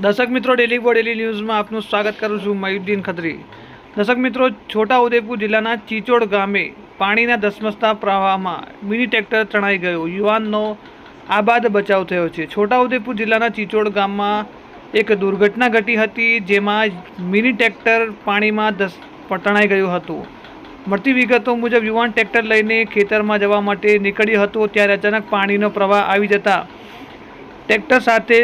દર્શક મિત્રો ડેલી બો ડેલી ન્યૂઝમાં આપનું સ્વાગત કરું છું મયુદ્દીન ખત્રી. દર્શક મિત્રો, છોટા ઉદેપુર જિલ્લાના ચીચોડ ગામે પાણીના ધસમસતા પ્રવાહમાં મિની ટ્રેક્ટર તણાઈ ગયું. યુવાનનો આબાદ બચાવ થયો છે. છોટા ઉદેપુર જિલ્લાના ચીચોડ ગામમાં એક દુર્ઘટના ઘટી હતી, જેમાં મિની ટ્રેક્ટર પાણીમાં ધસ, તણાઈ ગયું હતું. મળતી વિગતો મુજબ, યુવાન ટ્રેક્ટર લઈને ખેતરમાં જવા માટે નીકળ્યો હતો, ત્યારે અચાનક પાણીનો પ્રવાહ આવી જતા ટ્રેક્ટર સાથે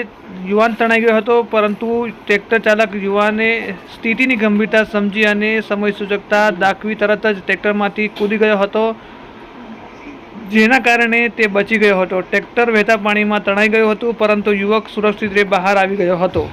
યુવાન તણાઈ ગયો હતો, પરંતુ ટ્રેક્ટર ચાલક યુવાને સ્થિતિની ગંભીરતા સમજી અને સમય સૂચકતા દાખવી તરત જ ટ્રેક્ટરમાંથી કૂદી ગયો હતો, જેના કારણે તે બચી ગયો હતો. ટ્રેક્ટર વહેતા પાણીમાં તણાઈ ગયું હતું, પરંતુ યુવક સુરક્ષિત રીતે બહાર આવી ગયો હતો.